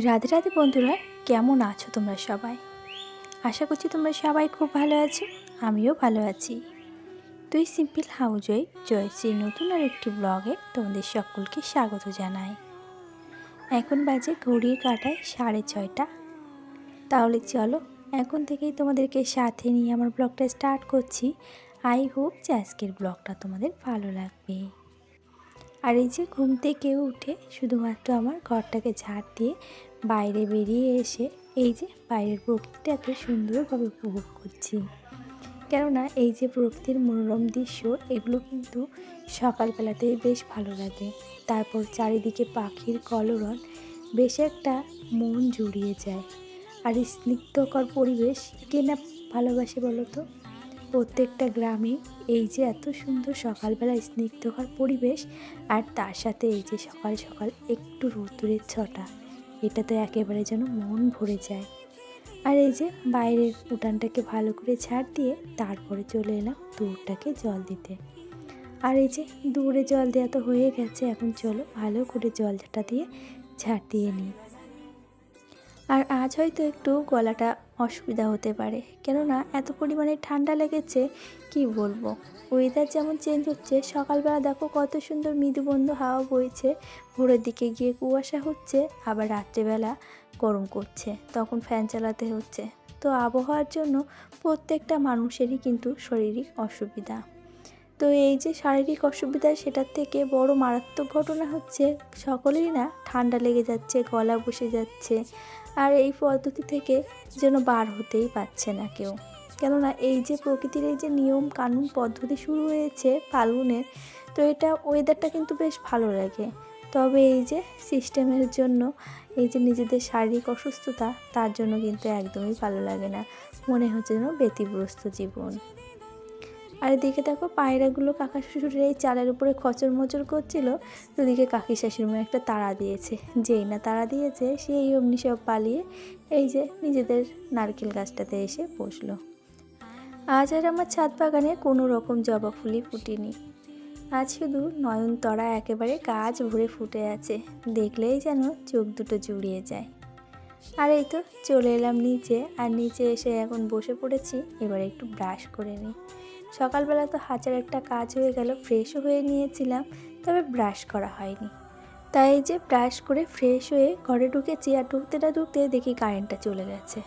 রাধে রাধে বন্ধুরা, কেমন আছো তোমরা সবাই? আশা করছি তোমরা সবাই খুব ভালো আছো, আমিও ভালো আছি। তুই সিম্পল হাউজই জয়শ্রী নতুন আর একটি ব্লগে তোমাদের সকলকে স্বাগত জানাই। এখন বাজে ঘড়ির কাটায় সাড়ে ছয়টা। তাহলে চলো, এখন থেকেই তোমাদেরকে সাথে নিয়ে আমার ব্লগটা স্টার্ট করছি। আই হোপ যে আজকের ব্লগটা তোমাদের ভালো লাগবে। আর এই যে ঘুম থেকে উঠে শুধুমাত্র আমার ঘরটাকে ঝাড় দিয়ে বাইরে বেরিয়ে এসে এই যে বাইরের প্রকৃতিটাকে সুন্দরভাবে উপভোগ করছি। কেননা এই যে প্রকৃতির মনোরম দৃশ্য, এগুলো কিন্তু সকালবেলাতেই বেশ ভালো লাগে। তারপর চারিদিকে পাখির কলরন বেশ একটা মন জুড়িয়ে যায়। আর স্নিগ্ধকর পরিবেশ কে না ভালোবাসে বলো তো? প্রত্যেকটা গ্রামে এই যে এত সুন্দর সকালবেলা স্নিগ্ধকর পরিবেশ আর তার সাথে এই যে সকাল সকাল একটু রোদ্দুরের ছটা এটাতে একেবারে যেন মন ভরে যায়। আর এই যে বাইরের উঠানটাকে ভালো করে ছাড় দিয়ে তারপরে চলে এলাম দূরটাকে জল দিতে। আর এই যে দূরে জল দেওয়া তো হয়ে গেছে, এখন চলো ভালো করে জলটা দিয়ে ঝাড় দিয়ে নিই। আর আজ হয়তো একটু গলাটা অসুবিধা হতে পারে। কেননা, এত পরিমাণে ঠান্ডা লেগেছে, কি বলব? ওয়েদার যেমন চেঞ্জ হচ্ছে, সকালবেলা দেখো কত সুন্দর মৃদুবন্ধ হাওয়া বইছে। ভোরের দিকে গিয়ে কুয়াশা হচ্ছে, আবার রাত্রেবেলা গরম করছে, তখন ফ্যান চালাতে হচ্ছে। তো আবহাওয়ার জন্য প্রত্যেকটা মানুষেরই কিন্তু শারীরিক অসুবিধা। তো এই যে শারীরিক অসুবিধা, সেটার থেকে বড় মারাত্মক ঘটনা হচ্ছে, সকলেরই না ঠান্ডা লেগে যাচ্ছে, গলা বসে যাচ্ছে আর এই পদ্ধতি থেকে যেন বার হতেই পারছে না কেউ। কেননা এই যে প্রকৃতির এই যে নিয়ম কানুন পদ্ধতি শুরু হয়েছে ফাল্গুনের তো এটা ওয়েদারটা কিন্তু বেশ ভালো লাগে। তবে এই যে সিস্টেমের জন্য এই যে নিজেদের শারীরিক অসুস্থতা, তার জন্য কিন্তু একদমই ভালো লাগে না। মনে হচ্ছে যেন ব্যতিগ্রস্ত জীবন। আর এদিকে দেখো পায়রাগুলো কাকা শ্বশুরের এই চালের উপরে খচর মচর করছিল। ওদিকে কাকি শাশুড়ি একটা তাড়া দিয়েছে। যেই না তাড়া দিয়েছে, সেই অমনি সব পালিয়ে এই যে নিজেদের নারকেল গাছটাতে এসে বসল। আজ আর আমার ছাদ বাগানে কোনো রকম জবা ফুলই ফুটিনি। আজ শুধু নয়নতরা একেবারে গাছ ভরে ফুটে আছে। দেখলেই যেন চোখ দুটো জুড়িয়ে যায়। আর এই তো চলে এলাম নিচে, আর নিচে এসে এখন বসে পড়েছি। এবার একটু ব্রাশ করে নিই। সকালবেলা তো হাজার একটা কাজ হয়ে গেল ফ্রেশও হয়ে নিয়েছিলাম, তবে ব্রাশ করা হয়নি। তাই যে ব্রাশ করে ফ্রেশ হয়ে ঘরে ঢুকেছি আর ঢুকতে না ঢুকতে দেখি কারেন্টটা চলে গেছে।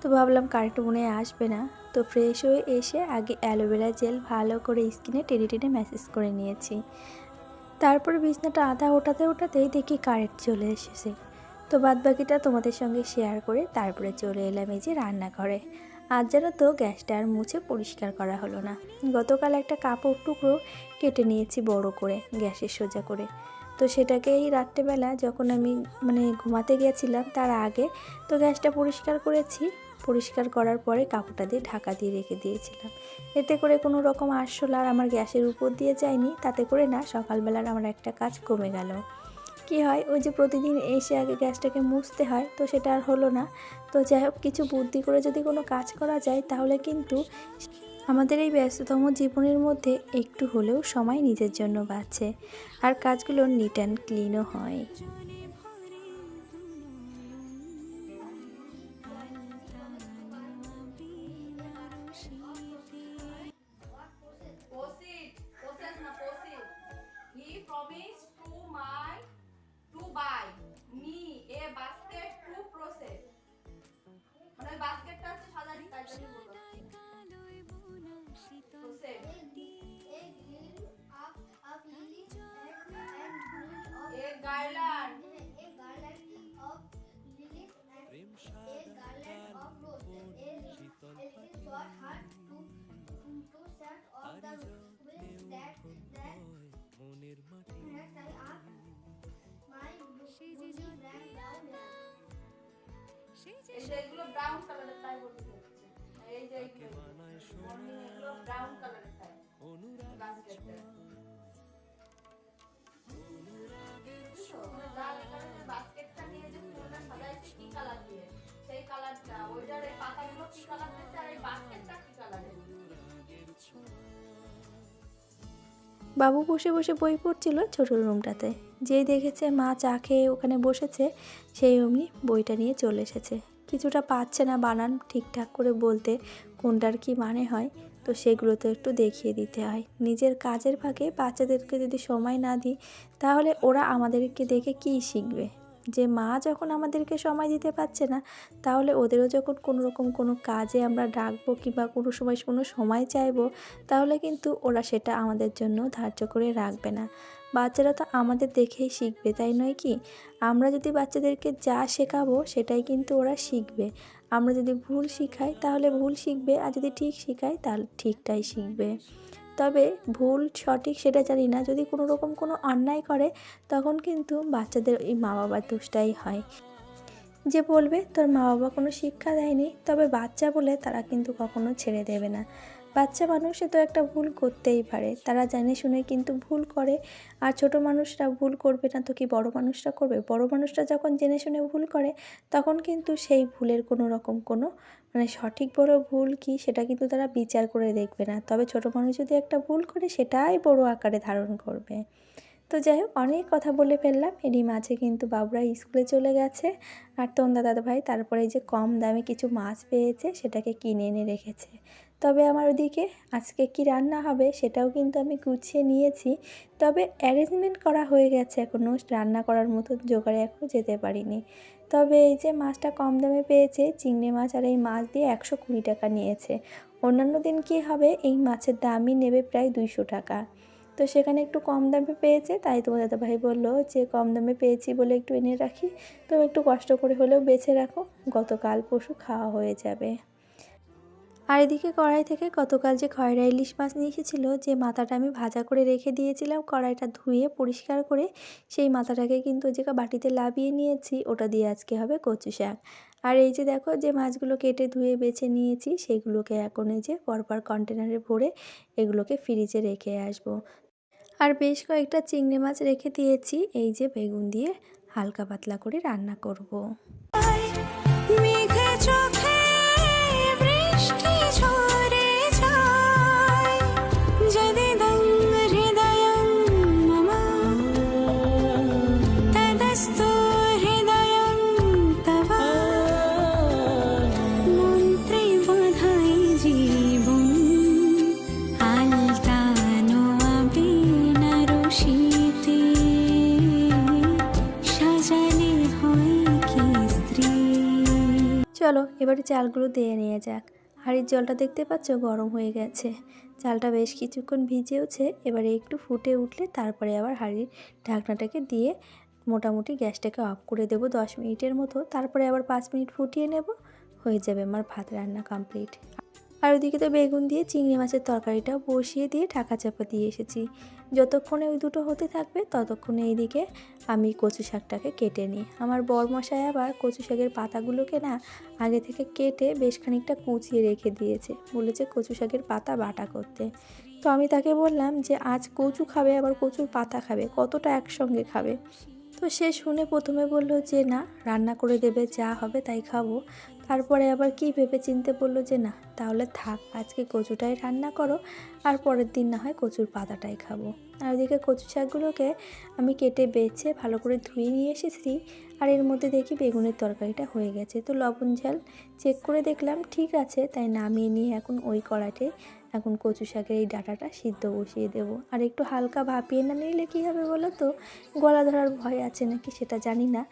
তো ভাবলাম কারেন্ট মনে আসবে না, তো ফ্রেশ হয়ে এসে আগে অ্যালোভেরা জেল ভালো করে স্কিনে টেনে টেনে ম্যাসেজ করে নিয়েছি। তারপরে বিছনাটা আধা ওঠাতে ওঠাতেই দেখি কারেন্ট চলে এসেছে। তো বাদ বাকিটা তোমাদের সঙ্গে শেয়ার করে তারপরে চলে এলাম এই যে রান্নাঘরে। আজ যেন তো গ্যাসটা আর মুছে পরিষ্কার করা হলো না। গতকাল একটা কাপড় টুকরো কেটে নিয়েছি বড় করে, গ্যাসের সোজা করে। তো সেটাকে এই রাত্রেবেলা যখন আমি মানে ঘুমাতে গিয়েছিলাম তার আগে তো গ্যাসটা পরিষ্কার করেছি। পরিষ্কার করার পরে কাপড়টা দিয়ে ঢাকা দিয়ে রেখে দিয়েছিলাম। এতে করে কোনো রকম আরশোলা আর আমার গ্যাসের উপর দিয়ে যায়নি। তাতে করে না সকালবেলার আমার একটা কাজ কমে গেল। কি হয়? ওই যে প্রতিদিন এসে আগে গ্যাসটাকে মুছতে হয়, তো সেটা আর হলো না। তো যাই হোক, কিছু বুদ্ধি করে যদি কোনো কাজ করা যায়, তাহলে কিন্তু আমাদের এই ব্যস্ততম জীবনের মধ্যে একটু হলেও সময় নিজের জন্য বাঁচে। আর কাজগুলো নিট অ্যান্ড ক্লিনও হয়। যে এগুলো ব্রাউন কালারের তাই বলতে হচ্ছে। এই যে এগুলো ব্রাউন কালারের তাই বাস্কেটটা বাস্কেটটা নিয়ে যে ফুলটা সাজাইছে কি কালার দিয়ে? সেই কালারটা ওইটার এই পাতাগুলো কি কালার দিচ্ছে আর এই বাস্কেটটা কি কালারের বাবু বসে বসে বই পড়ছিল ছোট রুমটাতে। যেই দেখেছে মা চা খেয়ে ওখানে বসেছে সেই অমনি বইটা নিয়ে চলে এসেছে। কিছুটা পাচ্ছে না বানান ঠিকঠাক করে বলতে কোনটার কি মানে হয়, তো সেগুলো তো একটু দেখিয়ে দিতে হয়। নিজের কাজের ফাঁকে বাচ্চাদেরকে যদি সময় না দিই, তাহলে ওরা আমাদেরকে দেখে কী শিখবে? যে মা যখন আমাদেরকে সময় দিতে পারছে না, তাহলে ওদেরও যখন কোনো রকম কোনো কাজে আমরা ডাকবো কিংবা কোনো সময় কোনো সময় চাইব, তাহলে কিন্তু ওরা সেটা আমাদের জন্য ধার্য করে রাখবে না। বাচ্চারা তো আমাদের দেখেই শিখবে, তাই নয় কি? আমরা যদি বাচ্চাদেরকে যা শেখাবো সেটাই কিন্তু ওরা শিখবে। আমরা যদি ভুল শিখাই তাহলে ভুল শিখবে, আর যদি ঠিক শিখাই তাহলে ঠিকটাই শিখবে। তবে ভুল, সঠিক সেটা জানি না, যদি কোনো রকম কোনো অন্যায় করে তখন কিন্তু বাচ্চাদের এই মা বাবার দোষটাই হয়। যে বলবে, তোর মা বাবা কোনো শিক্ষা দেয়নি তবে বাচ্চা বলে তারা কিন্তু কখনো ছেড়ে দেবে না। বাচ্চা মানুষে তো একটা ভুল করতেই পারে। তারা জেনে শুনে কিন্তু ভুল করে। আর ছোট মানুষরা ভুল করবে না তো কি বড় মানুষরা করবে? বড় মানুষরা যখন জেনে শুনে ভুল করে, তখন কিন্তু সেই ভুলের কোনো রকম কোনো মানে সঠিক বড় ভুল কি সেটা কিন্তু তারা বিচার করে দেখবে না। তবে ছোট মানুষ যদি একটা ভুল করে, সেটাই বড় আকারে ধারণ করবে। তো যাই হোক, অনেক কথা বলে ফেললাম। এরই মাঝে কিন্তু বাবুরা স্কুলে চলে গেছে। আর তন্দা দাদা ভাই তারপরে যে কম দামে কিছু মাছ পেয়েছে, সেটাকে কিনে এনে রেখেছে। তবে আমার ওদিকে আজকে কি রান্না হবে সেটাও কিন্তু আমি গুছিয়ে নিয়েছি। তবে অ্যারেঞ্জমেন্ট করা হয়ে গেছে এখনও রান্না করার মতো জোগাড়ে এখনও যেতে পারিনি। তবে এই যে মাছটা কম দামে পেয়েছে, চিংড়ি মাছ আর এই মাছ দিয়ে একশো কুড়ি টাকা নিয়েছে। অন্যান্য দিন কি হবে, এই মাছের দামই নেবে প্রায় দুইশো টাকা। তো সেখানে একটু কম দামে পেয়েছে, তাই তোমার দাদা ভাই বলল যে কম দামে পেয়েছি বলে একটু এনে রাখি। তো একটু কষ্ট করে হলেও বেছে রাখো, গতকাল পশু খাওয়া হয়ে যাবে। আর এদিকে কড়াই থেকে গতকাল যে খয়রা ইলিশ মাছ নিয়ে এসেছিল, যে মাথাটা আমি ভাজা করে রেখে দিয়েছিলাম, কড়াইটা ধুয়ে পরিষ্কার করে সেই মাথাটাকে কিন্তু যে বাটিতে লাবিয়ে নিয়েছি, ওটা দিয়ে আজকে হবে কচু শাক আর এই যে দেখো যে মাছগুলো কেটে ধুয়ে বেছে নিয়েছি, সেগুলোকে এখন এই যে পরপর কন্টেনারে ভরে এগুলোকে ফ্রিজে রেখে আসব আর বেশ কয়েকটা চিংড়ি মাছ রেখে দিয়েছি, এই যে বেগুন দিয়ে হালকা পাতলা করে রান্না করব। এবারে চালগুলো দিয়ে নিয়ে যাক। হাঁড়ির জলটা দেখতে পাচ্ছ গরম হয়ে গেছে। চালটা বেশ কিছুক্ষণ ভিজেওছে, এবারে একটু ফুটে উঠলে তারপরে আবার হাঁড়ির ঢাকনাটাকে দিয়ে মোটামুটি গ্যাসটাকে অফ করে দেব দশ মিনিটের মতো। তারপরে আবার পাঁচ মিনিট ফুটিয়ে নেব। হয়ে যাবে আমার ভাত রান্না কমপ্লিট। আর ওদিকে তো বেগুন দিয়ে চিংড়ি মাছের তরকারিটা বসিয়ে দিয়ে ঢাকা চাপা দিয়ে এসেছি। যতক্ষণে ওই দুটো হতে থাকবে, ততক্ষণে এইদিকে আমি কচু শাকটাকে কেটে নিই। আমার বরমশাই আবার কচু শাকের পাতাগুলোকে না আগে থেকে কেটে বেশ খানিকটা কুচিয়ে রেখে দিয়েছে। বলেছে কচু শাকের পাতা বাটা করতে। তো আমি তাকে বললাম যে, আজ কচু খাবে, আবার কচুর পাতা খাবে, কতটা একসঙ্গে খাবে? তো সে শুনে প্রথমে বলল যে, না, রান্না করে দেবে, যা হবে তাই খাব। তারপরে আবার কি ভেবে চিনতে বলল যে, না, তাহলে থাক, আজকে কচুটাই রান্না করো, আর পরের দিন না হয় কচুর পাতাটাই খাব। আর ওইদিকে কচু শাকগুলোকে আমি কেটে বেছে ভালো করে ধুয়ে নিয়ে এসেছি, আর এর মধ্যে দেখি বেগুনের তরকারিটা হয়ে গেছে। তো লবণ ঝাল চেক করে দেখলাম ঠিক আছে, তাই নামিয়ে নিয়ে এখন ওই কড়াইতে এখন কচু শাকের এই ডাটাটা সিদ্ধ বসিয়ে দেব। আর একটু হালকা ভাপিয়ে না নিলে কী হবে বলো তো? গলা ধরার ভয় আছে নাকি সেটা জানি না।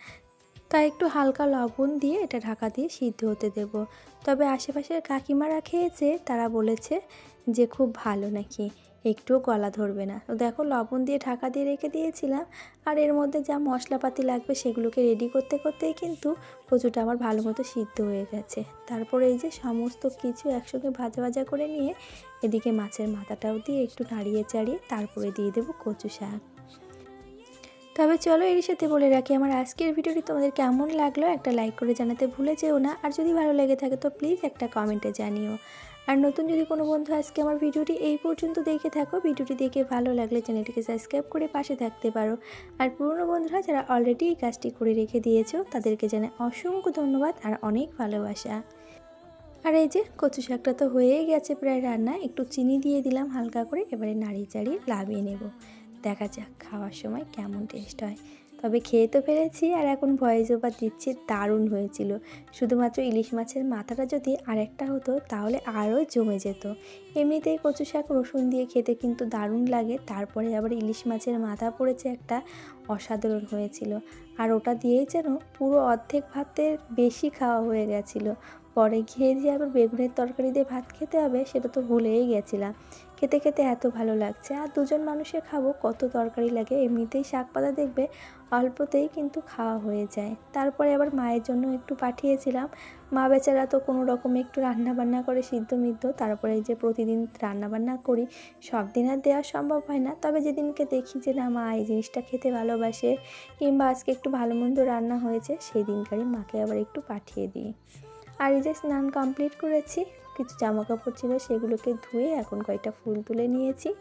তাই একটু হালকা লবণ দিয়ে এটা ঢাকা দিয়ে সিদ্ধ হতে দেব। তবে আশেপাশের কাকিমারা খেয়েছে, তারা বলেছে যে খুব ভালো নাকি। একটুও গলা ধরবে না। তো দেখো, লবণ দিয়ে ঢাকা দিয়ে রেখে দিয়েছিলাম। আর এর মধ্যে যা মশলাপাতি লাগবে সেগুলোকে রেডি করতে করতেই কিন্তু কচুটা আমার ভালো মতো সিদ্ধ হয়ে গেছে। তারপরে এই যে সমস্ত কিছু একসঙ্গে ভাজা ভাজা করে নিয়ে এদিকে মাছের মাথাটাও দিয়ে একটু নাড়িয়ে চাড়িয়ে তারপরে দিয়ে দেবো কচু শাক। তবে চলো এর সাথে বলে রাখি, আমার আজকের ভিডিওটি তোমাদের কেমন লাগল একটা লাইক করে জানাতে ভুলে যেও না। আর যদি ভালো লেগে থাকে তো প্লিজ একটা কমেন্টে জানিও। আর নতুন যদি কোনো বন্ধু আজকে আমার ভিডিওটি এই পর্যন্ত দেখে থাকো, ভিডিওটি দেখে ভালো লাগলে চ্যানেলটিকে সাবস্ক্রাইব করে পাশে থাকতে পারো। আর পুরনো বন্ধুরা যারা অলরেডি এই কাজটি করে রেখে দিয়েছ, তাদেরকে জানাই অসংখ্য ধন্যবাদ আর অনেক ভালোবাসা। আর এই যে, কচু শাকটা তো হয়েই গেছে প্রায় রান্না, একটু চিনি দিয়ে দিলাম হালকা করে, এবারে নাড়িয়ে চাড়িয়ে লাভিয়ে নেব। দেখা যাক, খাওয়ার সময় কেমন টেস্ট হয়। তবে খেয়ে তো ফেলেছি আর এখন ভয়েস ওভার দিচ্ছি দারুণ হয়েছিল। শুধুমাত্র ইলিশ মাছের মাথাটা যদি আরেকটা হতো তাহলে আরও জমে যেত। এমনিতেই কচু শাক রসুন দিয়ে খেতে কিন্তু দারুণ লাগে, তারপরে আবার ইলিশ মাছের মাথা পড়েছে একটা অসাধারণ হয়েছিল। আর ওটা দিয়েই যেন পুরো অর্ধেক ভাতের বেশি খাওয়া হয়ে গেছিল। পরে গিয়ে যে আবার বেগুনের তরকারি দিয়ে ভাত খেতে হবে সেটা তো ভুলেই গেছিলাম। খেতে খেতে এত ভালো লাগছে, আর দুজন মানুষে খাব, কত তরকারি লাগে, এমনিতেই শাক পাতা দেখবে অল্পতেই কিন্তু খাওয়া হয়ে যায়। তারপরে আবার মায়ের জন্য একটু পাঠিয়েছিলাম। মা বেচারা তো কোনো রকমে একটু রান্না বান্না করে সিদ্ধ মিদ্ধ, তারপরে যে প্রতিদিন রান্না বান্না করি, সব দিন আর দেওয়া সম্ভব হয় না। তবে যেদিনকে দেখি যে না, মা এই জিনিসটা খেতে ভালোবাসে কিংবা আজকে একটু ভালো মন্দ রান্না হয়েছে সেই দিনকারই মাকে আবার একটু পাঠিয়ে দিই। আর এই যে স্নান কমপ্লিট করেছি, কিছু জামা কাপড় ছিল সেগুলোকে ধুয়ে এখন কয়েকটা ফুল তুলে নিয়েছি।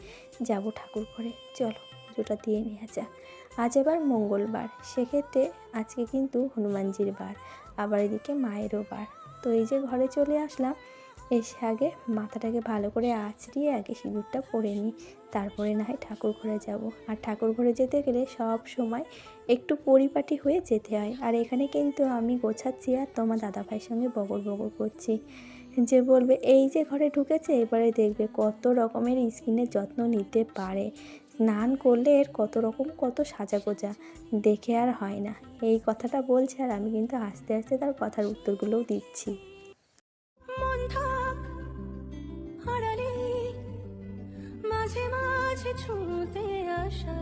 যাব ঠাকুর ঘরে। চলো, পুজোটা দিয়ে নেওয়া যাক। আজ এবার মঙ্গলবার, সেক্ষেত্রে আজকে কিন্তু হনুমানজির বার, আবার এদিকে মায়েরও বার। তো এই যে ঘরে চলে আসলাম, এসে আগে মাথাটাকে ভালো করে আঁচড়িয়ে আগে সিঁদুরটা পরে নিই, তারপরে না হয় ঠাকুর ঘরে যাব। আর ঠাকুর ঘরে যেতে গেলে সব সময় একটু পরিপাটি হয়ে যেতে হয়। আর এখানে কিন্তু আমি গোছাচ্ছি আর তোমার দাদাভাইয়ের সঙ্গে বগর বগর করছি। যে বলবে, এই যে ঘরে ঢুকেছে, এবারে দেখবে কত রকমের স্কিনের যত্ন নিতে পারে। স্নান করলে এর কত রকম কত সাজা গোজা দেখে আর হয় না। এই কথাটা বলছে আর আমি কিন্তু আস্তে আস্তে তার কথার উত্তরগুলোও দিচ্ছি। মন থাক মাঝে মাঝে ছুঁতে আসা।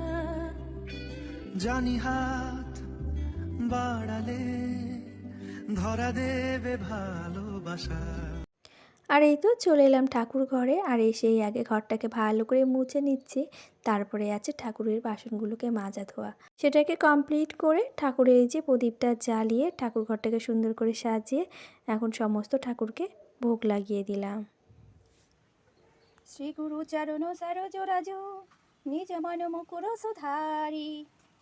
জানি হাত বাড়ালে ধরা দেবে ভালোবাসা। আর এই তো চলে এলাম ঠাকুর ঘরে। আর এসেই আগে ঘরটাকে ভালো করে মুছে নিচ্ছি। তারপরে আছে ঠাকুরের বাসনগুলোকে মাজা ধোয়া। সেটাকে কমপ্লিট করে ঠাকুরের এই যে প্রদীপটা জ্বালিয়ে ঠাকুর ঘরটাকে সুন্দর করে সাজিয়ে এখন সমস্ত ঠাকুরকে ভোগ লাগিয়ে দিলাম। শ্রী গুরু চরণ সরজ রাজু, নিজ মন মুকুর সুধারি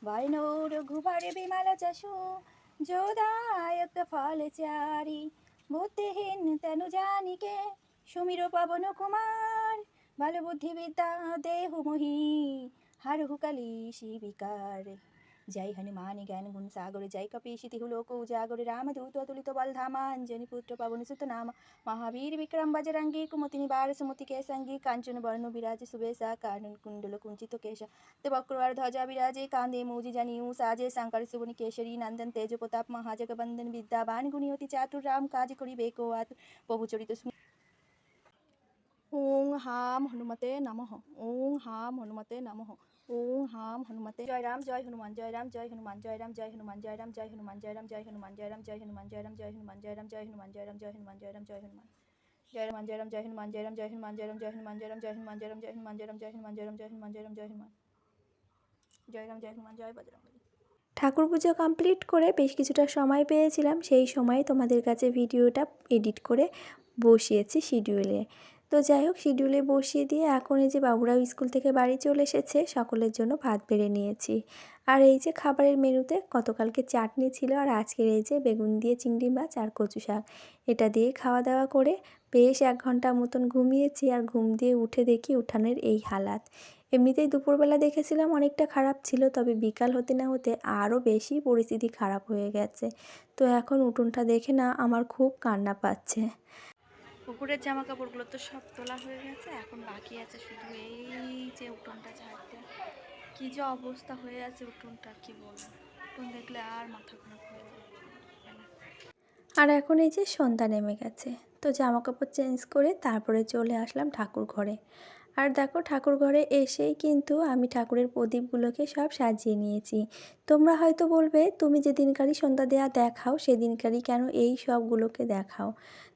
বর্ণ রঘুবর বিমল যশু যোদায়ক ফল চারি বুদ্ধিহীন তেনু জানিকে সুমির পাবন কুমার বালবুদ্ধিবিদ্যা দেহুমহি হারহুকালি শিবিকার জয় হনুমান জ্ঞান গুণ সাগর জয় কপীশি তিহু লোক উজাগরে রামদূত অতুলিত বলধামা অঞ্জনি পুত্র পবন সুত নাম মহাবীর বিক্রম বজরঙ্গী কুমতি নিবার সুমতি কেশঙ্গী কাঞ্চন বর্ণ বিরাজ সুবেশা কানন কুণ্ডল কুঞ্চিত কেশ দেবক্রবার ধ্বজা বিরাজে কান্দে মৌজি জানিউ সাজে শঙ্কর সুবনি কেশরী নন্দন তেজ প্রতাপ মহাজগবন্দন বিদ্যাবান গুণী অতি চাতুর রাম কাজ করিবে কো আতুর প্রভু চরিত স্মৃতি ওং হাম হনুমতে নমঃ ওং হাম হনুমতে নমঃ ওং হাম হনুমান জয় জয় হনুমান রাম জয় হনুমান জয় রাম জয় হনুমান রাম জয় হনুমান জয় রাম জয় জয় রাম জয় জয় রাম জয় জয় রাম জয় জয় রাম জয় হনুমান জয় হনুমান জয় রাম জয় জয় রাম জয় জয় রাম জয় হনুমান জয় রাম জয় হনুমান জয় রাম জয় হনুমান জয় হনুমান জয় ঠাকুর পুজো কমপ্লিট করে বেশ কিছুটা সময় পেয়েছিলাম সেই সময় তোমাদের কাছে ভিডিওটা এডিট করে বসিয়েছি শিডিউলে তো যাই হোক শিডিউলে বসিয়ে দিয়ে এখন এই যে বাবুরাও স্কুল থেকে বাড়ি চলে এসেছে, সকলের জন্য ভাত বেড়ে নিয়েছি। আর এই যে খাবারের মেনুতে গতকালকে চাটনি ছিল আর আজকের এই যে বেগুন দিয়ে চিংড়ি মাছ আর কচু শাক। এটা দিয়ে খাওয়া দাওয়া করে বেশ এক ঘণ্টা মতন ঘুমিয়েছি আর ঘুম দিয়ে উঠে দেখি উঠানের এই হালাত। এমনিতেই দুপুরবেলা দেখেছিলাম অনেকটা খারাপ ছিল, তবে বিকাল হতে না হতে আরও বেশি পরিস্থিতি খারাপ হয়ে গেছে। তো এখন উঠোনটা দেখে না আমার খুব কান্না পাচ্ছে। পুকুরের জামা কাপড়গুলো তো সব তোলা হয়ে গেছে, এখন বাকি আছে শুধু এই যে উঠোনটা ঝাড়তে। কি যে অবস্থা হয়ে আছে উঠোনটার কি বলব? উঠোন দেখলে আর মাথা খারাপ হয়ে যায় আর এখন এই যে সন্ধ্যা নেমে গেছে, তো জামা কাপড় চেঞ্জ করে তারপরে চলে আসলাম ঠাকুর ঘরে। আর দেখো ঠাকুর ঘরে এসেই কিন্তু আমি ঠাকুরের প্রদীপগুলোকে সব সাজিয়ে নিয়েছি। তোমরা হয়তো বলবে, তুমি যেদিনকারই সন্ধ্যা দেওয়া দেখাও, সেদিনকারই কেন এই সবগুলোকে দেখাও?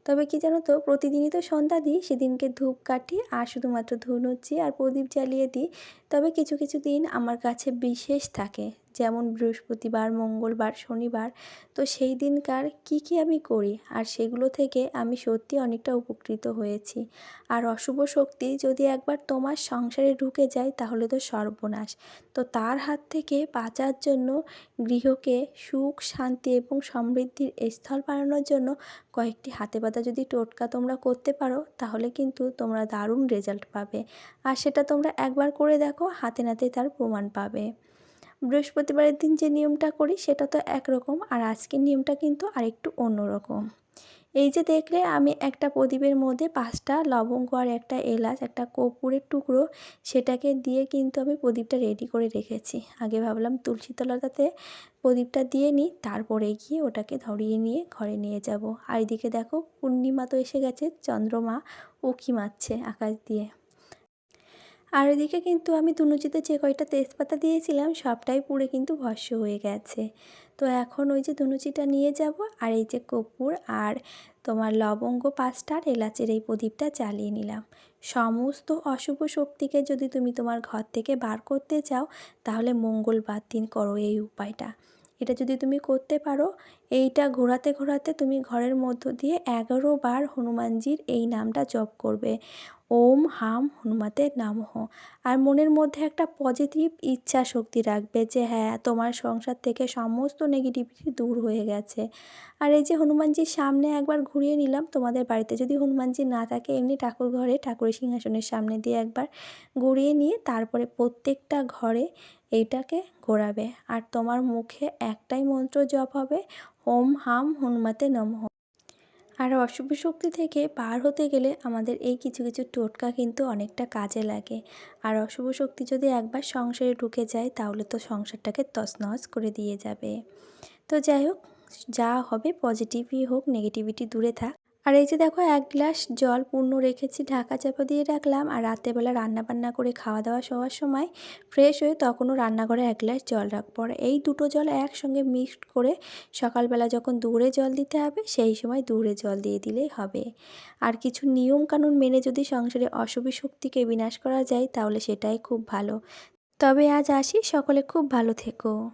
তবে কি জানো তো, প্রতিদিনই তো সন্ধ্যা দিই, সেদিনকে ধূপ কাটি আর শুধুমাত্র ধুনুচ্ছি আর প্রদীপ জ্বালিয়ে দিই। তবে কিছু কিছু দিন আমার কাছে বিশেষ থাকে, যেমন বৃহস্পতিবার, মঙ্গলবার, শনিবার। তো সেই দিনকার কি কি আমি করি? আর সেগুলো থেকে আমি সত্যি অনেকটা উপকৃত হয়েছি। আর অশুভ শক্তি যদি একবার তোমার সংসারে ঢুকে যায়, তাহলে তো সর্বনাশ। তো তার হাত থেকে বাঁচার জন্য গৃহকে সুখ, শান্তি এবং সমৃদ্ধির স্থল বানানোর জন্য কয়েকটি হাতে পাতা যদি টোটকা তোমরা করতে পারো, তাহলে কিন্তু তোমরা দারুণ রেজাল্ট পাবে। আর সেটা তোমরা একবার করে দেখো, হাতে নাতে তার প্রমাণ পাবে। বৃহস্পতিবারের দিন যে নিয়মটা করি, সেটা তো একরকম, আর আজকের নিয়মটা কিন্তু আরেকটু অন্যরকম। এই যে দেখলে, আমি একটা প্রদীপের মধ্যে পাঁচটা লবঙ্গ আর একটা এলাচ, একটা কপুরের টুকরো, সেটাকে দিয়ে কিন্তু আমি প্রদীপটা রেডি করে রেখেছি। আগে ভাবলাম তুলসী তলাটাতে প্রদীপটা দিয়ে নিই, তারপরে গিয়ে ওটাকে ধরিয়ে নিয়ে ঘরে নিয়ে যাব। আর এদিকে দেখো, পূর্ণিমা তো এসে গেছে, চন্দ্রমা উঁকি মারছে আকাশ দিয়ে। আর এদিকে কিন্তু আমি দুনুচিতে যে কয়টা তেজপাতা দিয়েছিলাম, সবটাই পুড়ে কিন্তু ভস্য হয়ে গেছে। তো এখন ওই যে ধুনুচিটা নিয়ে যাব, আর এই যে কর্পূর আর তোমার লবঙ্গ পাঁচটা আর এলাচের এই প্রদীপটা চালিয়ে নিলাম। সমস্ত অশুভ শক্তিকে যদি তুমি তোমার ঘর থেকে বার করতে চাও, তাহলে মঙ্গলবার দিন করো এই উপায়টা। এটা যদি তুমি করতে পারো, এইটা ঘোরাতে ঘোরাতে তুমি ঘরের মধ্য দিয়ে এগারো বার হনুমানজির এই নামটা জপ করবে। ওম হাম হনুমাতে নমঃ। আর মনের মধ্যে একটা পজিটিভ ইচ্ছা শক্তি রাখবে যে হ্যাঁ তোমার সংসার থেকে সমস্ত নেগেটিভিটি দূর হয়ে গেছে। আর এই যে হনুমানজির সামনে একবার ঘুরিয়ে নিলাম, তোমাদের বাড়িতে যদি হনুমানজি না থাকে, এমনি ঠাকুর ঘরে, ঠাকুরের সিংহাসনের সামনে দিয়ে একবার ঘুরিয়ে নিয়ে তারপরে প্রত্যেকটা ঘরে এইটাকে ঘোরাবে। আর তোমার মুখে একটাই মন্ত্র জপ হবে, ওম হাম হনুমাতে নমঃ। আর অশুভ শক্তি থেকে পার হতে গেলে আমাদের এই কিছু কিছু টোটকা কিন্তু অনেকটা কাজে লাগে। আর অশুভ শক্তি যদি একবার সংসারে ঢুকে যায়, তাহলে তো সংসারটাকে তছনছ করে দিয়ে যাবে। তো যাই হোক, যা হবে পজিটিভই হোক নেগেটিভিটি দূরে থাক। আর এই যে দেখো, এক গ্লাস জল পূর্ণ রেখেছি, ঢাকা চাপা দিয়ে রাখলাম। আর রাতেরবেলা রান্না বান্না করে খাওয়া দাওয়া সবার সময় ফ্রেশ হয়ে তখনও রান্নাঘরে এক গ্লাস জল রাখব। আর এই দুটো জল একসঙ্গে মিক্সড করে সকালবেলা যখন দূরে জল দিতে হবে, সেই সময় দূরে জল দিয়ে দিলেই হবে। আর কিছু নিয়ম কানুন মেনে যদি সংসারে অশুভ শক্তিকে বিনাশ করা যায়, তাহলে সেটাই খুব ভালো। তবে আজ আসি, সকলে খুব ভালো থেকো।